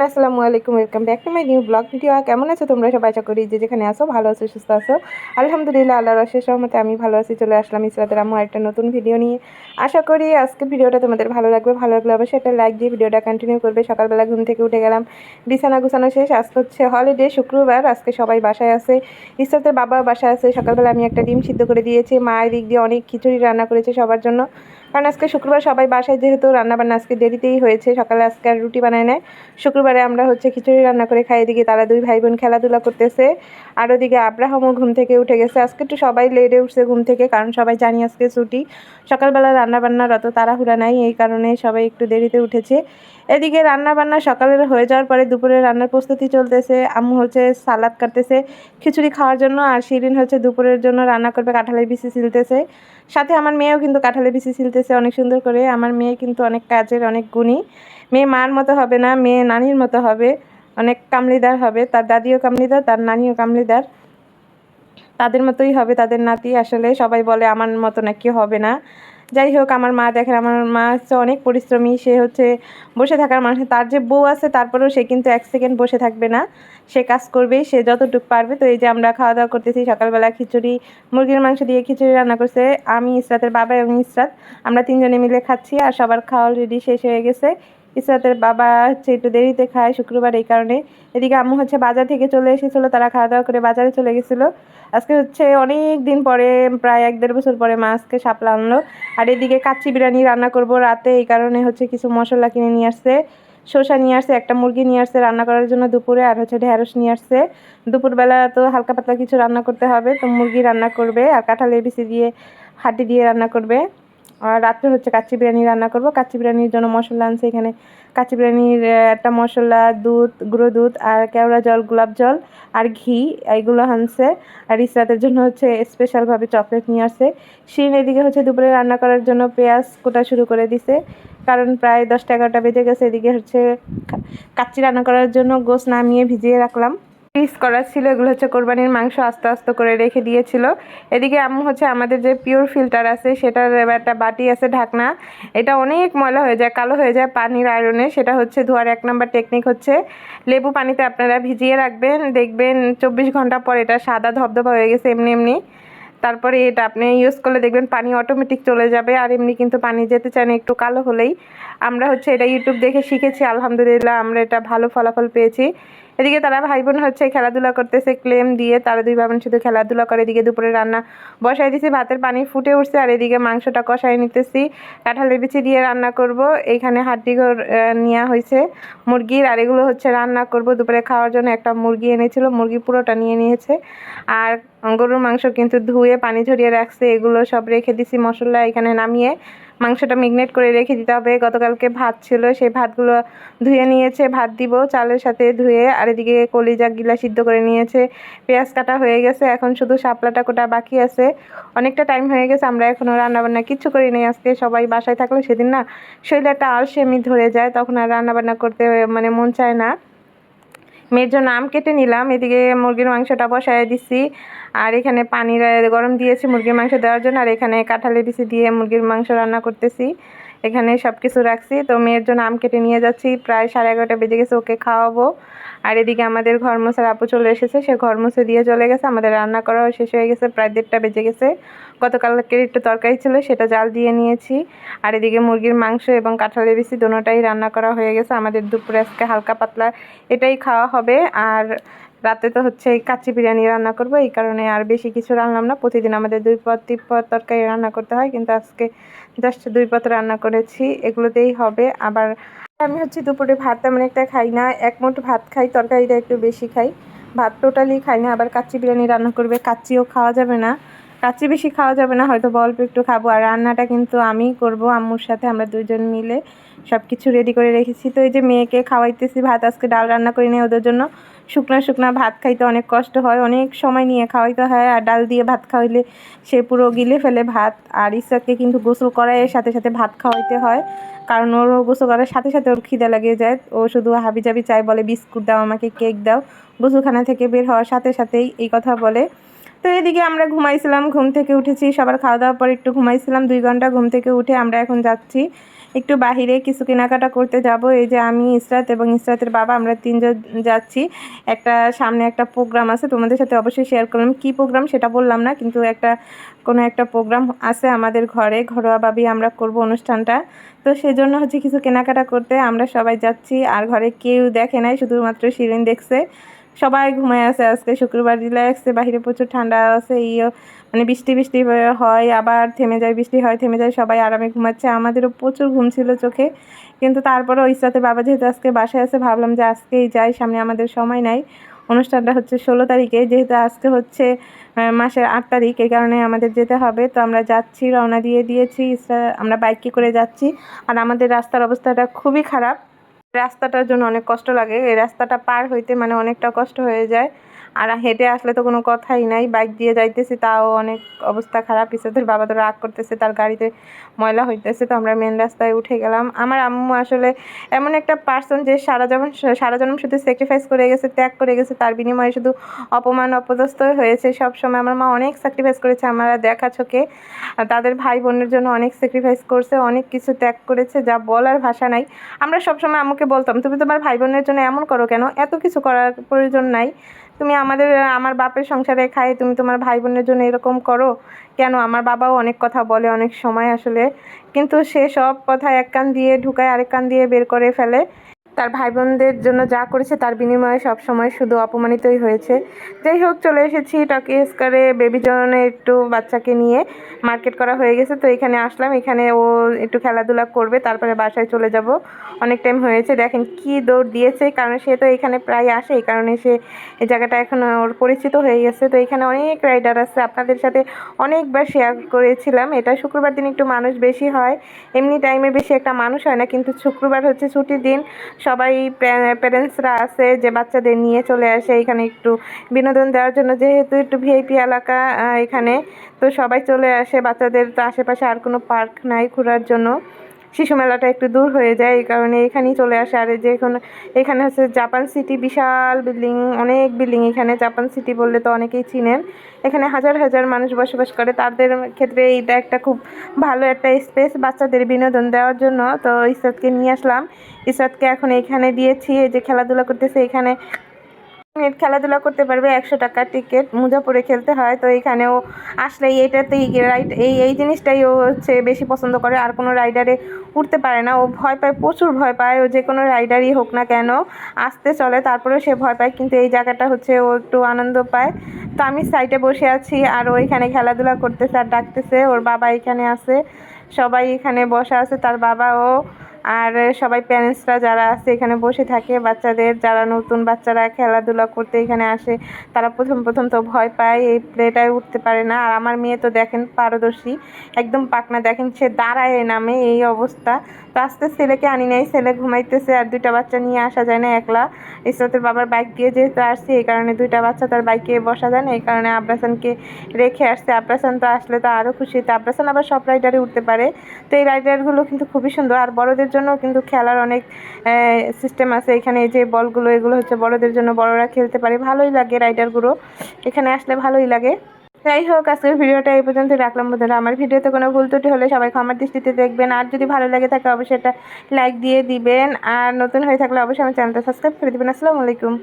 আসসালামু আলাইকুম welcome back to my new blog video কেমন আছো তোমরা সবাই? আশা করি যে যেখানে আসো ভালো আছো, সুস্থ আছো। আলহামদুলিল্লাহ, আল্লাহর অশেষ রহমতে আমি ভালো আছি, চলে আসলাম ইসরাতের আমার একটা নতুন ভিডিও নিয়ে। আশা করি আজকে ভিডিওটা তোমাদের ভালো লাগবে, ভালো লাগলে অবশ্যই একটা লাইক দিয়ে ভিডিওটা কন্টিনিউ করবে। সকালবেলা ঘুম থেকে উঠে গেলাম, বিছানা গুছানো শেষ। আজকে হচ্ছে হলিডে শুক্রবার, আজকে সবাই বাসায় আছে। ইসরাতের বাবা বাসায় আছে। সকালবেলা আমি একটা ডিম সিদ্ধ করে দিয়েছি। মা দিক দিয়ে অনেক খিচুড়ি রান্না করেছে সবার জন্য। কারণ আজকে শুক্রবার সবাই বাসায় যেহেতু রান্নাবান্না আজকে দেরিতেই হয়েছে, সকালে আজকে আর রুটি বানায় নেয় শুক্রবারে আমরা হচ্ছে খিচুড়ি রান্না করে খাই দিকে তারা দুই ভাই বোন খেলাধুলা করতেছে। আর ওদিকে আব্রাহামও ঘুম থেকে উঠে গেছে। আজকে একটু সবাই লেটে উঠছে ঘুম থেকে, কারণ সবাই জানি আজকে ছুটি। সকালবেলা রান্নাবান্নার অত তাড়াহুড়া নাই, এই কারণে সবাই একটু দেরিতে উঠেছে। এদিকে রান্না বান্না সকালের হয়ে যাওয়ার পরে দুপুরে রান্নার প্রস্তুতি চলতেছে। আম্মু হচ্ছে সালাদ কাটতেছে খিচুড়ি খাওয়ার জন্য, আর শিরিন হচ্ছে দুপুরের জন্য রান্না করবে কাঁঠালের বিচি ছিলতেছে সাথে আমার মেয়েও কিন্তু কাঁঠালে বিচি ছিলতেছে অনেক সুন্দর করে। আমার মেয়ে কিন্তু অনেক কাজের, অনেক গুণী। মেয়ে মার মতো হবে না, মেয়ে নানির মতো হবে। অনেক কামলিদার হবে। তার দাদিও কামলিদার, তার নানিও কামলিদার। তাদের মতোই হবে তাদের নাতি। আসলে সবাই বলে আমার মতো নাকি হবে না। যাই হোক আমার মা দেখেন, আমার মা হচ্ছে অনেক পরিশ্রমী, সে হচ্ছে বসে থাকার মানুষ। তার যে বউ আছে, তারপরেও সে কিন্তু এক সেকেন্ড বসে থাকবে না। সে কাজ করবে, সে যতটুকু পারবে। তো এই যে আমরা খাওয়া দাওয়া করতেছি, সকালবেলা খিচুড়ি, মুরগির মাংস দিয়ে খিচুড়ি রান্না করছে আমি, ইসরাতের বাবা এবং ইসরাত। আমরা তিনজনে মিলে খাচ্ছি আর সবার খাওয়া অলরেডি শেষ হয়ে গেছে। ইসরাতের বাবা হচ্ছে একটু দেরিতে খায় শুক্রবার এই কারণে। এদিকে আম্মু হচ্ছে বাজার থেকে চলে এসেছিল, তারা খাওয়া দাওয়া করে বাজারে চলে গেছিল। আজকে হচ্ছে অনেক দিন পরে, প্রায় এক দেড় বছর পরে মা আজকে সাপলা আনলো। আর এদিকে কাচ্চি বিরিয়ানি রান্না করব রাতে, এই কারণে হচ্ছে কিছু মশলা কিনে নিয়ে আসছে। শসা নিয়ে আসছে, একটা মুরগি নিয়ে আসছে রান্না করার জন্য দুপুরে, আর হচ্ছে ঢেঁড়স নিয়ে আসছে। দুপুরবেলা তো হালকা পাতলা কিছু রান্না করতে হবে, তো মুরগি রান্না করবে, আর কাঁঠালের বিচি দিয়ে, হাড্ডি দিয়ে রান্না করবে। আর রাত্রে হচ্ছে কাচ্চি বিরিয়ানি রান্না করব। কাচ্চি বিরিয়ানির জন্য মশলা আনছে এখানে। কাচ্চি বিরিয়ানির একটা মশলা, দুধ, গুঁড়ো দুধ আর কেওড়া জল, গোলাপ জল আর ঘি, এইগুলো আনছে। আর ইসরাতের জন্য হচ্ছে স্পেশালভাবে চকলেট নিয়ে আসছে। শিন এদিকে হচ্ছে দুপুরে রান্না করার জন্য পেঁয়াজ কোটা শুরু করে দিছে। কারণ প্রায় দশটা এগারোটা বেজে গেছে। এদিকে হচ্ছে কাচ্চি রান্না করার জন্য গোস নামিয়ে ভিজিয়ে রাখলাম। পিস করা ছিল, এগুলো হচ্ছে কোরবানির মাংস আস্তে আস্তে করে রেখে দিয়েছিল। এদিকে আম্মু হচ্ছে আমাদের যে পিওর ফিল্টার আছে, সেটার একটা বাটি আছে ঢাকনা। এটা অনেক ময়লা হয়ে যায়, কালো হয়ে যায় পানির আয়রনে। সেটা হচ্ছে ধোয়ার এক নম্বর টেকনিক হচ্ছে। লেবু পানিতে আপনারা ভিজিয়ে রাখবেন, দেখবেন চব্বিশ ঘণ্টা পর এটা সাদা ধবধবা হয়ে গেছে এমনি এমনি। তারপরে এটা আপনি ইউজ করলে দেখবেন পানি অটোমেটিক চলে যাবে, আর এমনি কিন্তু পানি যেতে চান একটু কালো হলেই। আমরা হচ্ছে এটা ইউটিউব দেখে শিখেছি, আলহামদুলিল্লাহ আমরা এটা ভালো ফলাফল পেয়েছি। এদিকে তারা ভাই বোন হচ্ছে খেলাধুলা করতেছে, ক্লেম দিয়ে তারা দুই ভাই বোন শুধু খেলাধুলা করে, এদিকে দুপুরে রান্না বসাই দিছি, ভাতের পানি ফুটে উঠছে, আর এদিকে মাংসটা কষাই নিতেছি। কাঁঠালের বিচি দিয়ে রান্না করব এইখানে হাড্ডি ঘর নেওয়া হয়েছে মুরগির, আর এগুলো হচ্ছে রান্না করব। দুপুরে খাওয়ার জন্য একটা মুরগি এনেছিল, মুরগি পুরোটা নিয়ে নিয়েছে। আর গরুর মাংস কিন্তু ধুয়ে, পানি ঝরিয়ে রাখছে, এগুলো সব রেখে দিছি মশলা এখানে নামিয়ে। মাংসটা মিগনেট করে রেখে দিতে হবে। গতকালকে ভাত ছিল, সেই ভাতগুলো ধুয়ে নিয়েছে, ভাত দিব, চালের সাথে ধুয়ে আর এদিকে কলিজা গিলা সিদ্ধ করে নিয়েছে। পেঁয়াজ কাটা হয়ে গেছে, এখন শুধু শাপলাটা কোটা বাকি আছে। অনেকটা টাইম হয়ে গেছে, আমরা এখনও রান্নাবান্না কিচ্ছু করি নেই। আজকে সবাই বাসায় থাকলে সেদিন না শরীরে একটা আলসেমি ধরে যায়, তখন আর রান্নাবান্না করতে মানে মন চায় না। মেয়ের জন্য আম কেটে নিলাম, এদিকে মুরগির মাংসটা বসায় দিছি, আর এখানে পানি গরম দিয়েছি মুরগির মাংস দেওয়ার জন্য, আর এখানে কাঁঠালের দিছি দিয়ে মুরগির মাংস রান্না করতেছি। এখানে সব কিছু রাখছি। তো মেয়ের জন্য আম কেটে নিয়ে যাচ্ছি। প্রায় সাড়ে এগারোটা বেজে গেছে ওকে খাওয়াবো। আর এদিকে আমাদের ঘর মোছার আপু চলে এসেছে। সে ঘর মুছে দিয়ে চলে গেছে। আমাদের রান্না করাও শেষ হয়ে গেছে। প্রায় দেড়টা বেজে গেছে। গতকালকের একটু তরকারি ছিল, সেটা জাল দিয়ে নিয়েছি। আর এদিকে মুরগির মাংস এবং কাঁঠালের বেশি দুটোটাই রান্না করা হয়ে গেছে। আমাদের দুপুরে আজকে হালকা পাতলা এটাই খাওয়া হবে। আর রাতে তো হচ্ছে কাচ্চি বিরিয়ানি রান্না করব। এই কারণে আর বেশি কিছু রান্নাম না। প্রতিদিন আমাদের দুই পদ, তিন পদ তরকারি রান্না করতে হয়। কিন্তু আজকে জাস্ট দুই পদ রান্না করেছি এগুলোতেই হবে। আবার আমি হচ্ছে দুপুরে ভাত তেমন একটা খাই না, এক মুঠ ভাত খাই, তরকারিটা একটু বেশি খাই। ভাত টোটালি খাই না, আবার কাচ্চি বিরিয়ানি রান্না করবে, কাচ্চিও খাওয়া যাবে না। কাচ্চি বেশি খাওয়া যাবে না, হয়তো অল্প একটু খাব। আর রান্নাটা কিন্তু আমিই করব, আম্মুর সাথে আমরা দুজন মিলে। সব কিছু রেডি করে রেখেছি। তো এই যে মেয়েকে খাওয়াইতেছি, ভাত আজকে ডাল রান্না করি নিয়ে ওদের জন্য। শুকনো শুকনো ভাত খাইতে অনেক কষ্ট হয়, অনেক সময় নিয়ে খাওয়াইতে হয় আর ডাল দিয়ে ভাত খাওয়াইলে সে পুরো গিলে ফেলে ভাত আর ইসাকে কিন্তু গোসল করায় সাথে সাথে ভাত খাওয়াইতে হয়, কারণ ওর গোসল করার সাথে সাথে ওর খিদে লাগিয়ে যায়, ও শুধু হাবি জাবি চাই বলে বিস্কুট দাও, আমাকে কেক দাও, গোসলখানা থেকে বের হওয়ার সাথে সাথেই এই কথা বলে। তো এদিকে আমরা ঘুমাইছিলাম, ঘুম থেকে উঠেছি, সবার খাওয়া দাওয়ার পর একটু ঘুমাইছিলাম, দুই ঘণ্টা ঘুম থেকে উঠে আমরা এখন যাচ্ছি একটু বাহিরে কিছু কেনাকাটা করতে যাব। এই যে আমি, ইসরাত এবং ইসরাতের বাবা, আমরা তিনজন যাচ্ছি। একটা সামনে একটা প্রোগ্রাম আছে, তোমাদের সাথে অবশ্যই শেয়ার করলাম। কি প্রোগ্রাম সেটা বললাম না, কিন্তু একটা, কোনো একটা প্রোগ্রাম আছে আমাদের ঘরে। ঘরোয়াভাবেই আমরা করব অনুষ্ঠানটা। তো সেজন্য হচ্ছে কিছু কেনাকাটা করতে আমরা সবাই যাচ্ছি। আর ঘরে কেউ দেখে নাই, শুধুমাত্র শিরিন দেখছে। সবাই ঘুমায় আছে আজকে, শুক্রবার রিল্যাক্সে বাহিরে প্রচুর ঠান্ডা আছে ইয়ে মানে বৃষ্টি বৃষ্টি হয় আবার থেমে যায়, বৃষ্টি হয়, থেমে যায়, সবাই আরামে ঘুমাচ্ছে, আমাদেরও প্রচুর ঘুম ছিল চোখে, কিন্তু তারপরে ওই সাথে বাবা যেহেতু আজকে বাসায় আছে, ভাবলাম যে আজকেই যাই, সামনে আমাদের সময় নাই, অনুষ্ঠানটা হচ্ছে ষোলো তারিখে, যেহেতু আজকে হচ্ছে মাসের আট তারিখ, এই কারণে আমাদের যেতে হবে, তো আমরা যাচ্ছি, রওনা দিয়ে দিয়েছি আমরা বাইকে করে যাচ্ছি, আর আমাদের রাস্তার অবস্থাটা খুবই খারাপ রাস্তাটার জন্য অনেক কষ্ট লাগে। এই রাস্তাটা পার হইতে মানে অনেকটা কষ্ট হয়ে যায়। আর হেঁটে আসলে তো কোনো কথাই নাই। বাইক দিয়ে যাইতেছি, তাও অনেক অবস্থা খারাপ। ইসাদের বাবা তো রাগ করতেছে, তার গাড়িতে ময়লা হইতেছে, তো আমরা মেন রাস্তায় উঠে গেলাম। আমার আম্মু আসলে এমন একটা পার্সন যে সারা যেমন সারা জন্ম শুধু স্যাক্রিফাইস করে গেছে, ত্যাগ করে গেছে, তার বিনিময়ে শুধু অপমান, অপদস্থ হয়েছে। সব সময় আমার মা অনেক স্যাক্রিফাইস করেছে আমরা দেখা চোখে। তাদের ভাই বোনের জন্য অনেক স্যাক্রিফাইস করছে, অনেক কিছু ত্যাগ করেছে, যা বলার ভাষা নাই। আমরা সবসময় আম্মুকে বলতাম, তুমি তোমার ভাই বোনের জন্য এমন করো কেন? এত কিছু করার প্রয়োজন নাই। তুমি আমাদের, আমার বাপের সংসারে খাই তুমি তোমার ভাই বোনের জন্য এরকম করো। কেন? আমার বাবাও অনেক কথা বলে, অনেক সময় আসলে। কিন্তু সে সব কথা এক কান দিয়ে ঢুকায়, আরেক কান দিয়ে বের করে ফেলে। তার ভাই বোনদের জন্য যা করেছে তার বিনিময়ে সবসময় শুধু অপমানিতই হয়েছে। যাই হোক, চলে এসেছি টকি স্কারে বেবি জনে একটু বাচ্চাকে নিয়ে মার্কেট করা হয়ে গেছে। তো এখানে আসলাম। এখানে ও একটু খেলাধুলা করবে। তারপরে বাসায় চলে যাব। অনেক টাইম হয়েছে। দেখেন কি দৌড় দিয়েছে। কারণ সে তো এখানে প্রায় আসে। এই কারণে সে এই জায়গাটা এখন ওর পরিচিত হয়ে গেছে। তো এখানে অনেক রাইডার আছে। আপনাদের সাথে অনেকবার শেয়ার করেছিলাম। এটা শুক্রবার দিন একটু মানুষ বেশি হয়। এমনি টাইমে বেশি একটা মানুষ হয় না। কিন্তু শুক্রবার হচ্ছে ছুটির দিন। সবাই প্যারেন্টসরা আছে যে বাচ্চাদের নিয়ে চলে আসে, এখানে একটু বিনোদন দেওয়ার জন্য। যেহেতু একটু ভিআইপি এলাকা এখানে, তো সবাই চলে আসে। বাচ্চাদের তো আশেপাশে আর কোনো পার্ক নাই ঘোরার জন্য। শিশু মেলাটা একটু দূর হয়ে যায়, এই কারণে এখানেই চলে আসে। আর যে এখন, এখানে হচ্ছে জাপান সিটি বিশাল বিল্ডিং, অনেক বিল্ডিং এখানে। জাপান সিটি বললে তো অনেকেই চিনেন। এখানে হাজার হাজার মানুষ বসবাস করে। তাদের ক্ষেত্রে এইটা একটা খুব ভালো একটা স্পেস বাচ্চাদের বিনোদন দেওয়ার জন্য। তো ইসাদকে নিয়ে আসলাম। ইসাদকে এখন এখানে দিয়েছি। এই যে খেলাধুলা করতেছে, এখানে মিনিট খেলাধুলা করতে পারবে, একশো টাকার টিকিট মোজা পরে খেলতে হয়। তো এইখানেও আসলে এইটাতেই রাইড এই এই জিনিসটাই ও হচ্ছে বেশি পছন্দ করে। আর কোনো রাইডারে উঠতে পারে না। ও ভয় পায়, প্রচুর ভয় পায়। ও যে কোনো রাইডারই হোক না কেন, আসতে চলে। তারপরেও সে ভয় পায়, কিন্তু এই জায়গাটা হচ্ছে ও একটু আনন্দ পায়। তো আমি সাইডে বসে আছি আর ও এখানে খেলাধুলা করতেছে আর ডাকতেছে। ওর বাবা এখানে আছে। সবাই এখানে বসে আছে। তার বাবাও আর সবাই প্যারেন্টসরা যারা আছে এখানে বসে থাকে, বাচ্চাদের যারা নতুন বাচ্চারা খেলাধুলা করতে এখানে আসে, তারা প্রথম প্রথম তো ভয় পায়, এই প্লেটায় উঠতে পারে না। আর আমার মেয়ে তো দেখেন পারদর্শী, একদম পাকনা। দেখেন সে দাঁড়ায় নামে, এই অবস্থা। তো আস্তে ছেলেকে আনি নাই, ছেলে ঘুমাইতেছে আর দুইটা বাচ্চা নিয়ে আসা যায় না একলা। ইসরাতের বাবার বাইক দিয়ে যেহেতু আসছে, এই কারণে দুইটা বাচ্চা তার বাইকে বসা যায় না, এই কারণে আব্রাসানকে রেখে আসছে। আব্রাসান তো আসলে তো আরও খুশি। তো আব্রাসান আবার সব রাইডারে উঠতে পারে। তো এই রাইডারগুলো কিন্তু খুবই সুন্দর। আর বড়দের জন্য কিন্তু খেলার অনেক সিস্টেম আছে। এখানে এই যে বলগুলো, এগুলো হচ্ছে বড়দের জন্য বড়রা খেলতে পারে। ভালোই লাগে রাইডারগুলো এখানে আসলে ভালোই লাগে। যাই হোক, আজকের ভিডিওটা এই পর্যন্ত রাখলাম বোধহয় আমার ভিডিওতে কোনো ভুল ত্রুটি হলে সবাই আমার দৃষ্টিতে দেখবেন। আর যদি ভালো লাগে থাকে, অবশ্যই একটা লাইক দিয়ে দিবেন। আর নতুন হয়ে থাকলে অবশ্যই আমার চ্যানেলটা সাবস্ক্রাইব করে দেবেন। আসসালামু আলাইকুম।